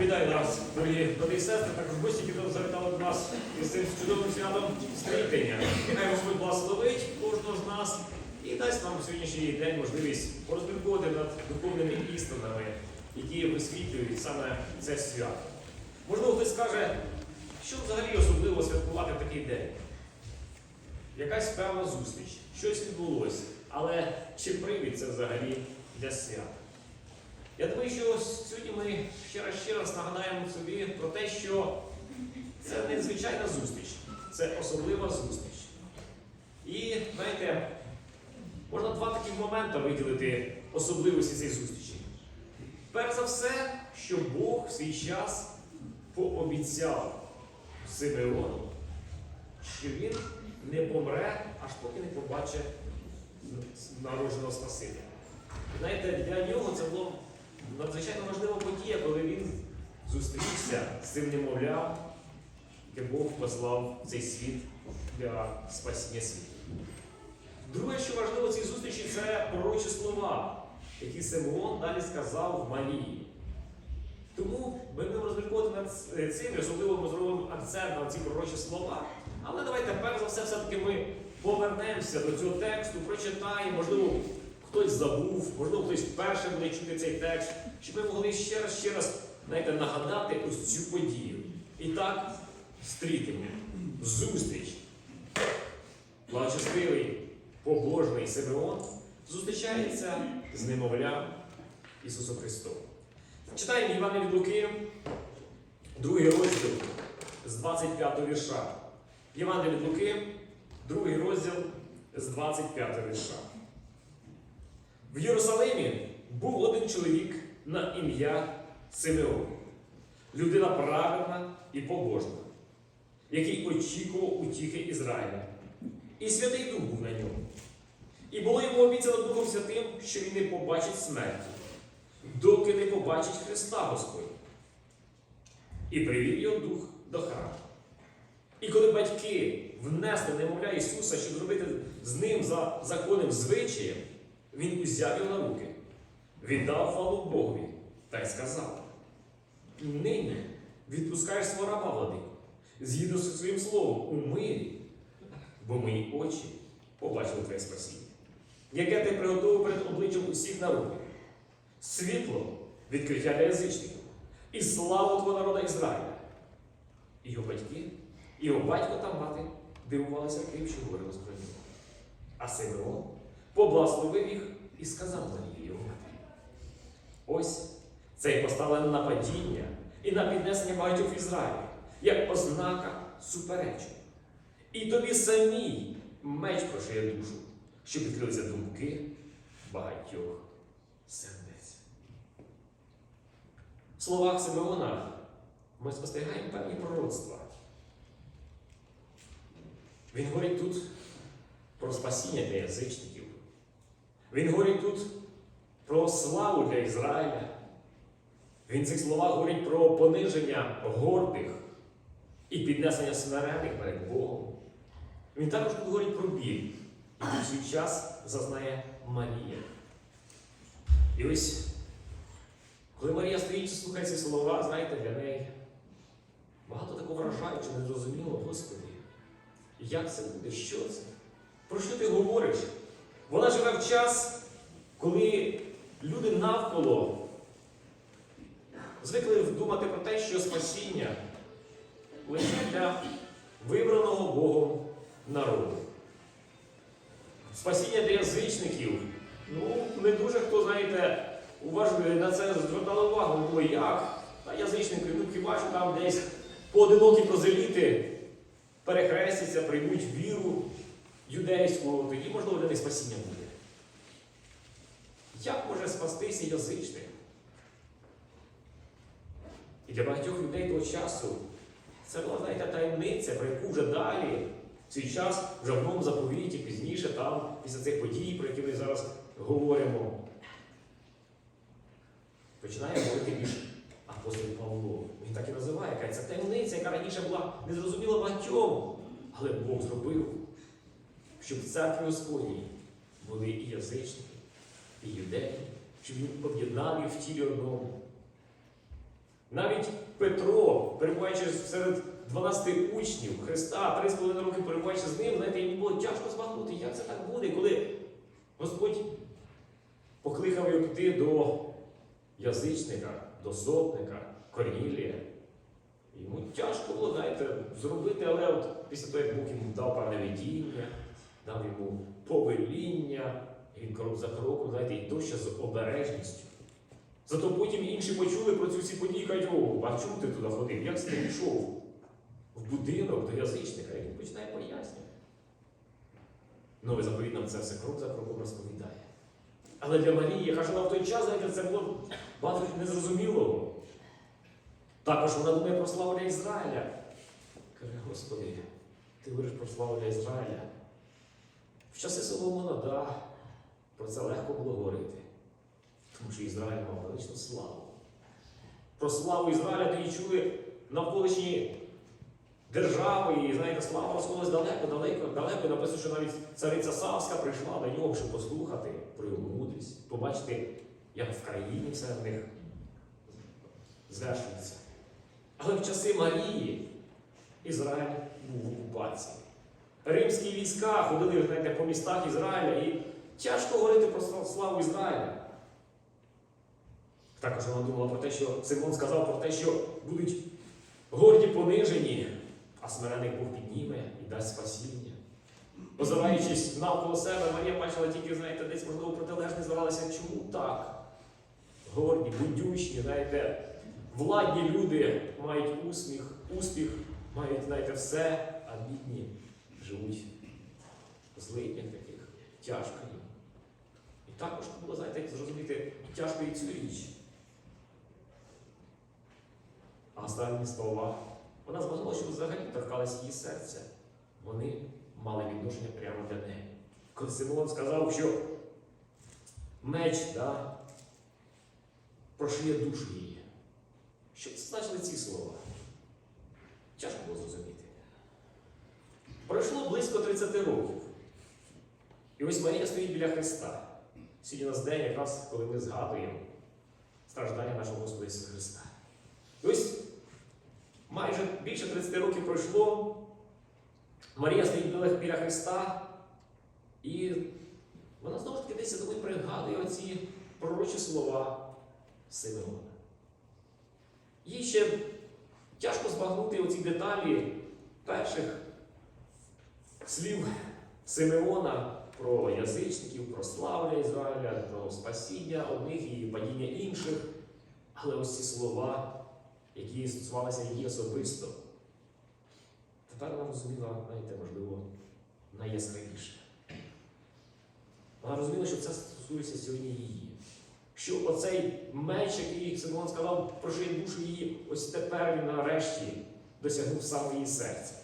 Вітаю нас, дорогі брати і сестри, також гості, які завітали до нас із цим чудовим святом стрітення. І хай Господь благословить кожного з нас і дасть нам сьогоднішній день можливість порозмірковувати над духовними істинами, які висвітлюють саме це свято. Можливо, хтось скаже, що взагалі особливо святкувати в такий день? Якась певна зустріч, щось відбулося, але чи привід це взагалі для свята? Я думаю, що сьогодні ми ще раз ще раз нагадаємо собі про те, що це не звичайна зустріч, це особлива зустріч. І знаєте, можна два такі моменти виділити особливості цієї зустрічі. Перш за все, що Бог в свій час пообіцяв Симеону, що він не помре, аж поки не побачить народженого Спасителя. Знаєте, для нього це було надзвичайно важлива подія, коли він зустрівся з цим немовлям, яке Бог послав в цей світ для спасіння світу. Друге, що важливо в цій зустрічі, це пророчі слова, які Симеон далі сказав в Марії. Тому ми будемо розмірковувати над цим, особливо ми зробимо акцент на ці пророчі слова. Але давайте перш за все, все-таки ми повернемося до цього тексту, прочитаємо, можливо, хтось забув, можливо, хтось вперше буде чути цей текст, щоб ми могли ще раз ще раз знаєте, нагадати ось цю подію. І так, стрітимо, зустріч. Благочестивий, побожний Симеон зустрічається з немовлям Ісусом Христом. Читаємо Івана від Луки, другий розділ з 25 вірша. Івана від Луки, другий розділ з 25 вірша. В Єрусалимі був один чоловік на ім'я Симеон, людина праведна і побожна, який очікував утіхи Ізраїля. І Святий Дух був на ньому. І було йому обіцяно Духом Святим, що він не побачить смерті, доки не побачить Христа Господь. І привів його дух до храму. І коли батьки внесли немовля Ісуса, щоб зробити з ним за законним звичаєм, він узяв його на руки, віддав хвалу Богові та й сказав: Нині відпускаєш свого раба владику, згідно зі своїм словом у мирі, бо мої очі побачили твоє спасіння, яке ти приготував перед обличчям усіх народів, світло відкриття для язичників і славу твого народа Ізраїля. І його батьки, і його батько та мати дивувалися тим, що говорили про нього. А Симеон поблагословив їх і сказав Марії його. Ось це і поставлене на падіння і на піднесення багатьох в Ізраїлі, як ознака суперечу. І тобі самій меч прошиє душу, щоб відкрилися думки багатьох сердець. В словах Симеона ми спостерігаємо певні пророцтва. Він говорить тут про спасіння для язичників. Він говорить тут про славу для Ізраїля. Він в цих словах говорить про пониження гордих і піднесення смирених перед Богом. Він також тут говорить про біль, який в свій час зазнає Марія. І ось, коли Марія стоїть і слухає ці слова, знаєте, для неї багато такого вражаючого, незрозуміло, Господи, як це буде? Що це? Про що ти говориш? Вона живе в час, коли люди навколо звикли думати про те, що спасіння лише для вибраного Богом народу. Спасіння для язичників. Ну, не дуже хто, знаєте, уважно на це звертали увагу. Було як? Та язичники, ну хіба що там десь поодинокі прозеліти перехрестяться, приймуть віру юдейську, тоді, можливо, для них спасіння буде. Як може спастися язичник? І для багатьох людей того часу це була, знаєте, таємниця, про яку вже далі, в цей час, вже в новому заповіті, пізніше, там, після цих подій, про які ми зараз говоримо, починає говорити більш апостол Павло. Він так і називає, каже, це таємниця, яка раніше була незрозуміла багатьом, але Бог зробив, щоб в церкві Господній були і язичники, і юдеї, щоб він об'єднав їх в тілі одному. Навіть Петро, перебуваючи серед 12 учнів Христа, 3,5 роки перебуваючи з ним, знаєте, йому було тяжко збагнути, як це так буде, коли Господь покликав його піти до язичника, до сотника, Корнілія. Йому тяжко було, знаєте, зробити, але от після того, як Бог йому дав певне видіння, дав йому повеління, і він крок за кроком, знаєте, і то з обережністю. Зато потім інші почули про цю всі події кажуть, а чому ти туди ходив? Як ти пішов в будинок до язичника? І він починає пояснювати. Новий заповіт нам це все крок за кроком розповідає. Але для Марії, яка жила в той час, знаєте, це було багато незрозумілого. Також вона думає про славу для Ізраїля. Каже, Господи, ти говориш про славу для Ізраїля. В часи Соломона, да, про це легко було говорити. Тому що Ізраїль мав величну славу. Про славу Ізраїля тоді чули навколишні держави, і знаєте, слава розходилась далеко, далеко, далеко. Написано, що навіть цариця Савська прийшла до нього, щоб послухати про його мудрість, побачити, як в країні все в них звершується. Але в часи Марії Ізраїль був в окупації. Римські війська ходили знаєте, по містах Ізраїля і тяжко говорити про славу Ізраїля. Також вона думала про те, що Симон сказав про те, що будуть горді понижені, а смирених Бог підніме і дасть спасіння. Озираючись навколо себе, Марія бачила тільки, знаєте, десь, можливо, протилежне здавалося, чому так? Горді, будючні, знаєте, владні люди мають усміх, успіх, мають, знаєте, все, а бідні живуть в злиднях таких, тяжко їм. І також було, знаєте, зрозуміти тяжко і цю річ. А останні слова. Вона змогла, що взагалі торкалась її серця. Вони мали відношення прямо для неї. Коли Симон сказав, що меч да, прошиє душу її. Що це значили ці слова? Тяжко було зрозуміти. Пройшло близько 30 років. І ось Марія стоїть біля Христа. Сьогодні нас день, якраз коли ми згадуємо страждання нашого Господа Ісуса Христа. І ось майже більше 30 років пройшло. Марія стоїть біля, Христа, і вона знову ж таки десь я пригадує оці пророчі слова Симеона. Їй ще тяжко збагнути оці деталі перших слів Симеона про язичників, про славу Ізраїля, про спасіння одних і падіння інших. Але ось ці слова, які стосувалися її особисто, тепер вона розуміла, знаєте, можливо, найяскравіше. Вона розуміла, що це стосується сьогодні її. Що оцей меч, який Симон сказав, прошиє душу її, ось тепер він нарешті досягнув саме її серця.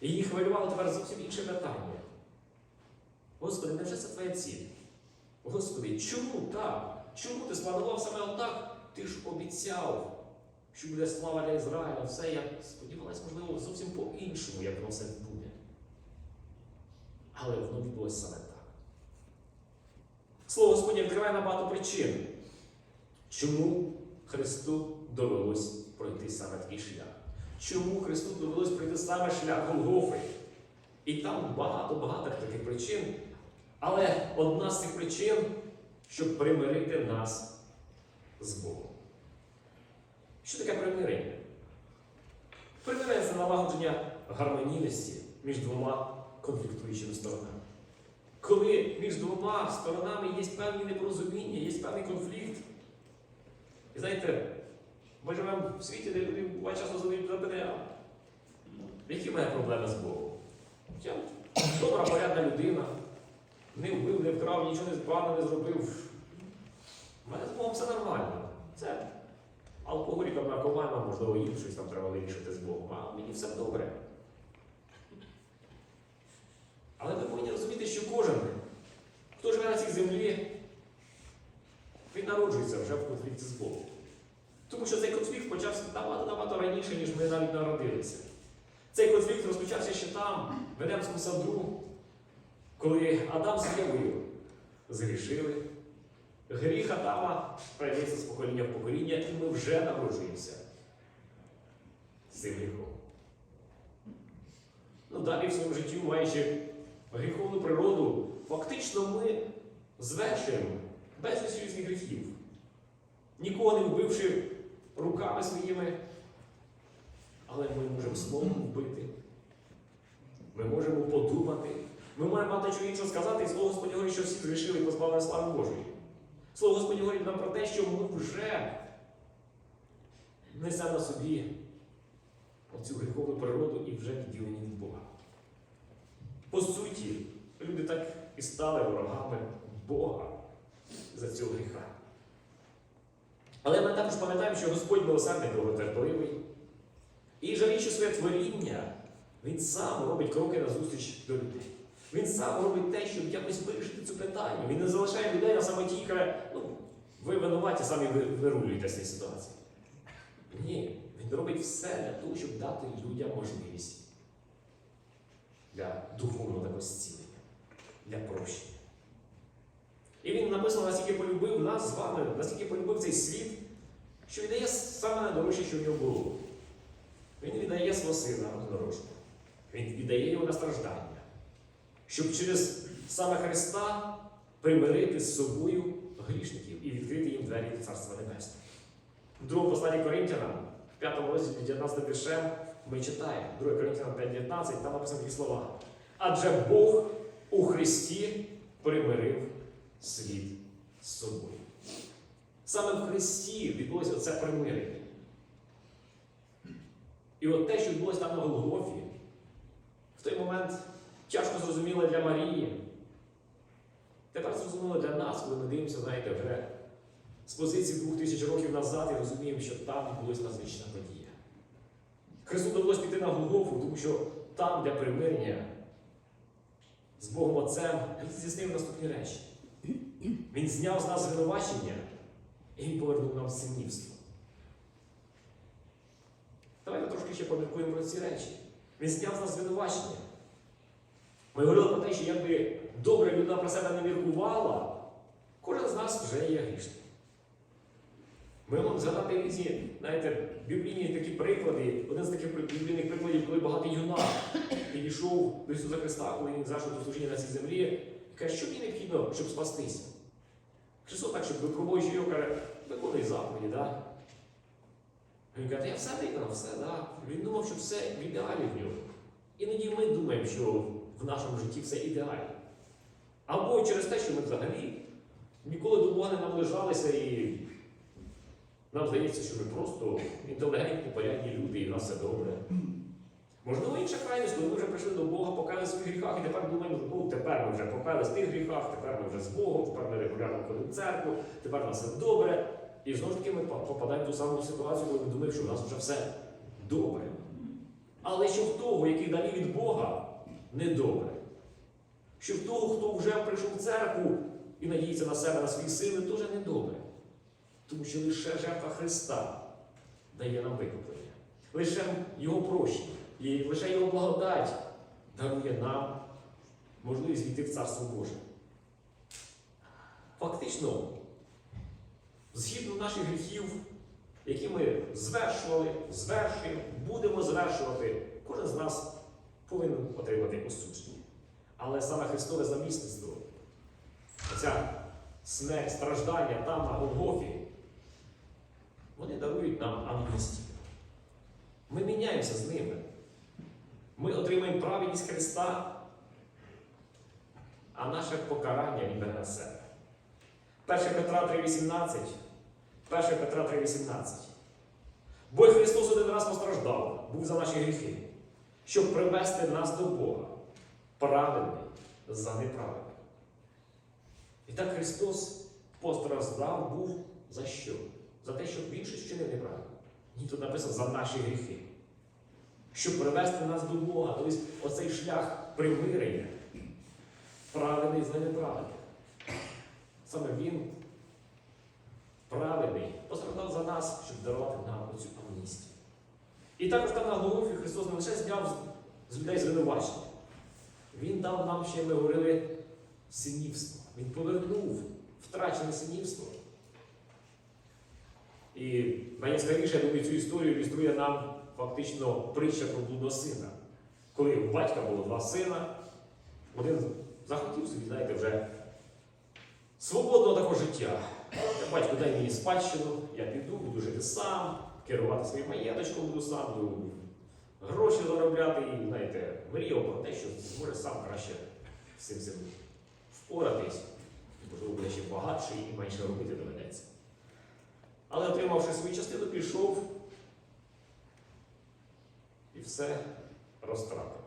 І її хвилювало тепер зовсім інше питання. Господи, невже це твоя ціль? Господи, чому так? Чому ти спланував саме отак? Ти ж обіцяв, що буде слава для Ізраїля, все я сподівалася, можливо, зовсім по-іншому, як воно все буде. Але воно відбулося саме так. Слово Господнє відкриває на багато причин, чому Христу довелось пройти саме такий шлях. Чому Христу довелось пройти саме шлях Голгофи? І там багато-багато таких причин. Але одна з цих причин, щоб примирити нас з Богом. Що таке примирення? Примирення це налагодження гармонійності між двома конфліктуючими сторонами. Коли між двома сторонами є певні непорозуміння, є певний конфлікт. І знаєте, ми живемо в світі, де люди буває часто задають запитання, які в мене проблеми з Богом? Я добра, порядна людина, не вбив, не вкрав, нічого не погано не зробив. У мене з Богом все нормально. Це алкоголікам, наркоманам, можливо, їм щось там треба вирішити з Богом, а мені все добре. Але ми повинні розуміти, що кожен, хто живе на цій землі, він народжується вже в конфлікті з Богом. Тому що цей конфлікт почався набагато раніше, ніж ми навіть народилися. Цей конфлікт розпочався ще там, в Едемському саду, коли Адам з Євою згрішили, Гріх Адама передається з покоління в покоління, і ми вже народжуємося з цим гріхом. Ну, далі в своєму житті, маючи гріховну природу, фактично ми звершуємо різних гріхів. Нікого не вбивши руками своїми, але ми можемо словом вбити. Ми можемо подумати. Ми маємо мати що іншого сказати, і слово Господні говорить, що всі згрішили і позбавлені слави Божої. Слово Господні говорить нам про те, що ми вже несемо на собі оцю гріховну природу і вже відділені від Бога. По суті, люди так і стали ворогами Бога за цього гріха. Але ми також пам'ятаємо, що Господь милосердний довготерпеливий. І жаліючи своє творіння, Він сам робить кроки на зустріч до людей. Він сам робить те, щоб якось вирішити це питання. Він не залишає людей на самоті і каже, ну, ви винуваті, самі ви- вирулюєте з цієї ситуації. Ні, він робить все для того, щоб дати людям можливість для духовного такого зцілення, для прощення. І він написано, наскільки полюбив нас з вами, наскільки полюбив цей світ, що віддає саме найдорожче, що в нього було. Він віддає свого сина однорожного. Він віддає його на страждання, щоб через саме Христа примирити з собою грішників і відкрити їм двері Царства Небесного. В другому посланні Коринтянам, в 5 розділі 19 віршем, ми читаємо 2 Коринтянам 5.19, там написано такі слова. Адже Бог у Христі примирив світ з собою. Саме в Христі відбулося це примирення. І от те, що відбулося там на Голгофі, в той момент тяжко зрозуміло для Марії. Тепер зрозуміло для нас, коли ми дивимося, знаєте, вже з позиції двох тисяч років назад і розуміємо, що там відбулася надзвичайна подія. Христу довелося піти на Голгофу, тому що там, для примирення з Богом Отцем, він здійснив наступні речі. Він зняв з нас звинувачення і він повернув нам синівство. Давайте трошки ще поміркуємо про ці речі. Він зняв з нас звинувачення. Ми говорили про те, що якби добре людина про себе не міркувала, кожен з нас вже є грішним. Ми можемо згадати різні, знаєте, біблійні такі приклади. Один з таких біблійних прикладів, коли багатий юнак підійшов до Ісуса Христа, коли він зайшов до служіння на цій землі, каже, що мені необхідно, щоб спастися. Христос так, щоб випробуючи його, каже, виконуй заповіді, да? Він каже, я все виконав, все, да. Він думав, що все в ідеалі в нього. Іноді ми думаємо, що в нашому житті все ідеально. Або через те, що ми взагалі ніколи до Бога не наближалися і нам здається, що ми просто інтелігентні, порядні люди, і в нас все добре. Можливо, інша крайність, коли ми вже прийшли до Бога, покаяли в своїх гріхах, і тепер думаємо, ну тепер ми вже покаяли в тих гріхах, тепер ми вже з Богом, тепер ми регулярно ходимо в церкву, тепер нас все добре. І знову ж таки ми попадаємо в ту саму ситуацію, коли ми думаємо, що в нас вже все добре. Але що в того, який далі від Бога, не добре. Що в того, хто вже прийшов в церкву і надіється на себе, на свої сили, теж не добре. Тому що лише жертва Христа дає нам викуплення. Лише Його прощення, і лише Його благодать дарує нам можливість війти в Царство Боже. Фактично, згідно наших гріхів, які ми звершували, звершуємо, будемо звершувати, кожен з нас повинен отримати осудження. Але саме Христове замісництво, ця смерть, страждання там на Голгофі, вони дарують нам амністію. Ми міняємося з ними. Ми отримаємо праведність Христа, а наше покарання Він бере на себе. 1 Петра 3,18. 1 Петра 3,18. Бо Христос один раз постраждав, був за наші гріхи, щоб привести нас до Бога, праведний за неправедним. І так Христос постраждав був за що? За те, щоб він щось чинив неправильно. Ні, тут написано за наші гріхи. Щоб привести нас до Бога. Тобто оцей шлях примирення, праведний за неправедним. Саме Він, праведний, постраждав за нас, щоб дарувати нам оцю амністію. І також там на Голгофі Христос не лише зняв з людей звинувачення. Він дав нам ще, ми говорили, синівство. Він повернув втрачене синівство. І найяскравіше, я думаю, цю історію ілюструє нам фактично притча про блудного сина. Коли у батька було два сина, один захотів собі, знаєте, вже свободного такого життя. Батько, дай мені спадщину, я піду, буду жити сам, керувати своїм маєточком буду сам, буду гроші заробляти і, знаєте, мріяв про те, що зможе сам краще цим цим впоратись. Можливо, буде ще багатший і менше робити доведеться. Але отримавши свою частину, пішов і все розтратив.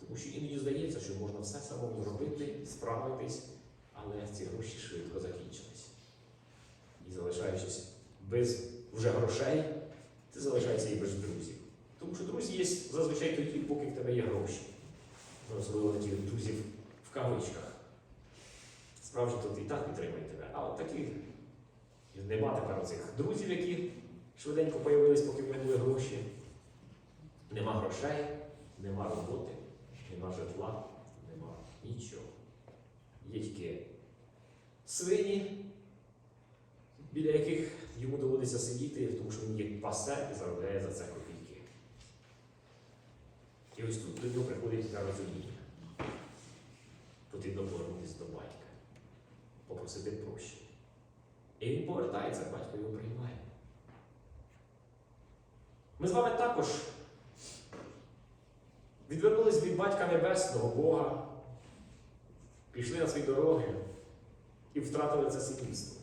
Тому що іноді здається, що можна все самому зробити, справитись, але ці гроші швидко закінчились. І залишаючись без вже грошей, ти залишаєшся і без друзів. Тому що друзі є зазвичай тоді, поки в тебе є гроші. Ну, Особливо таких друзів в кавичках. Справді тут і так підтримують тебе. А от таких нема тепер цих друзів, які швиденько появились, поки в були гроші. Нема грошей, нема роботи, нема житла, нема нічого. Є тільки свині, біля яких йому доводиться сидіти, тому що він їх пасе і заробляє за це копійки. І ось тут до нього приходить на розуміння. Потрібно повернутися до батька, попросити прощення. І він повертається, батько його приймає. Ми з вами також відвернулись від Батька Небесного Бога, пішли на свої дороги і втратили це сім'їство.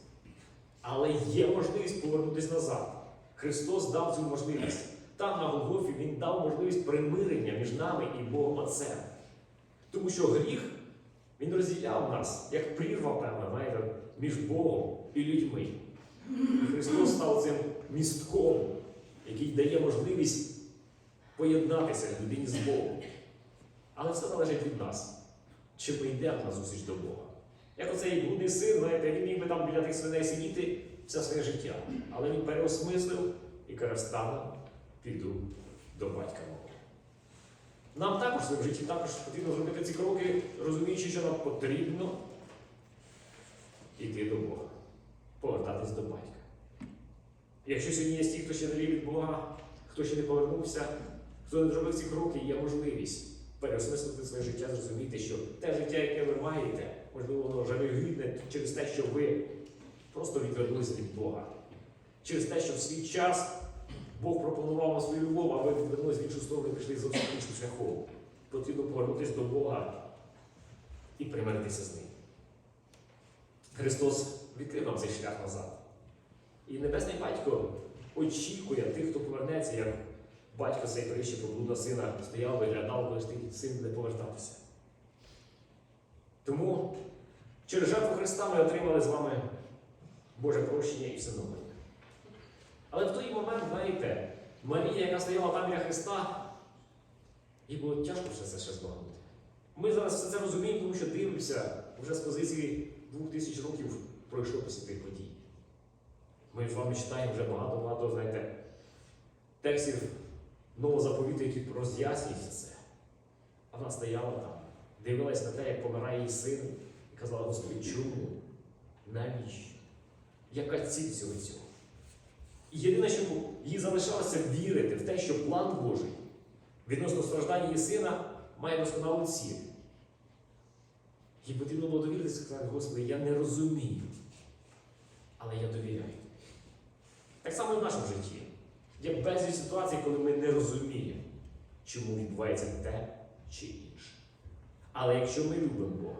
Але є можливість повернутися назад. Христос дав цю можливість. Там на Голгофі Він дав можливість примирення між нами і Богом Отцем. Тому що гріх він розділяв нас, як прірва, певна, між Богом і людьми. І Христос став цим містком, який дає можливість поєднатися людині з Богом. Але все залежить від нас, чи ми йдемо на зустріч до Бога. Як оцей блудний син, знаєте, він міг би там біля тих свиней сидіти все своє життя. Але він переосмислив і каже, піду до батька мого. Нам також в своєму житті також потрібно зробити ці кроки, розуміючи, що нам потрібно йти до Бога, повертатись до батька. Якщо сьогодні є ті, хто ще далі від Бога, хто ще не повернувся, хто не зробив ці кроки, є можливість переосмислити своє життя, зрозуміти, що те життя, яке ви маєте, можливо, воно жалюгідне через те, що ви просто відвернулися від Бога. Через те, що в свій час Бог пропонував вам свою любов, а ви відвернулися в іншу сторону і пішли зовсім іншим шляхом. Потрібно повернутися до Бога і примиритися з ним. Христос відкрив нам цей шлях назад. І Небесний Батько очікує тих, хто повернеться, як батько цей про блудного сина стояв, виглядав, коли той син буде повертатися. Тому через жертву Христа ми отримали з вами Боже прощення і всиновлення. Але в той момент, знаєте, Марія, яка стояла там біля Христа, їй було тяжко все це ще збагнути. Ми зараз все це розуміємо, тому що дивимося вже з позиції двох тисяч років пройшло після тих подій. Ми з вами читаємо вже багато-багато, знаєте, текстів нового заповіту, які роз'яснюють це. А вона стояла там, дивилась на те, як помирає її син, і казала, Господи, чому? Навіщо? Яка ціль цього цього? І єдине, що їй залишалося вірити в те, що план Божий відносно страждання її сина має досконалу ціль. Їй потрібно було довіритися і сказати, Господи, я не розумію, але я довіряю. Так само і в нашому житті. Є безліч ситуацій, коли ми не розуміємо, чому відбувається те чи інше. Але якщо ми любимо Бога,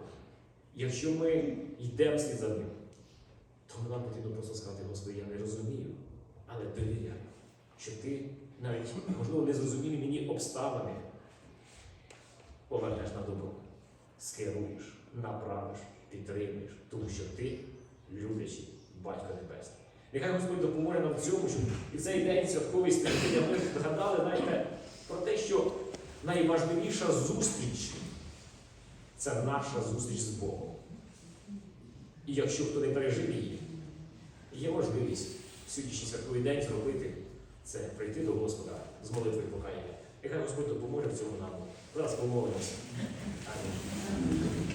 якщо ми йдемо слід за ним, то нам потрібно просто сказати, Господи, я не розумію, але довіряю, що ти навіть, можливо, не зрозумілі мені обставини повернеш на добро, скеруєш, направиш, підтримуєш, тому що ти люблячий Батько Небесний. Нехай Господь допоможе нам в цьому, щоб і цей день святковий стихія ми згадали, знаєте, про те, що найважливіша зустріч це наша зустріч з Богом. І якщо хто не пережив її, є можливість сьогоднішній святковий день зробити це, прийти до Господа з молитвою покаяння. Нехай Господь допоможе в цьому нам. Зараз помолимося. Амінь.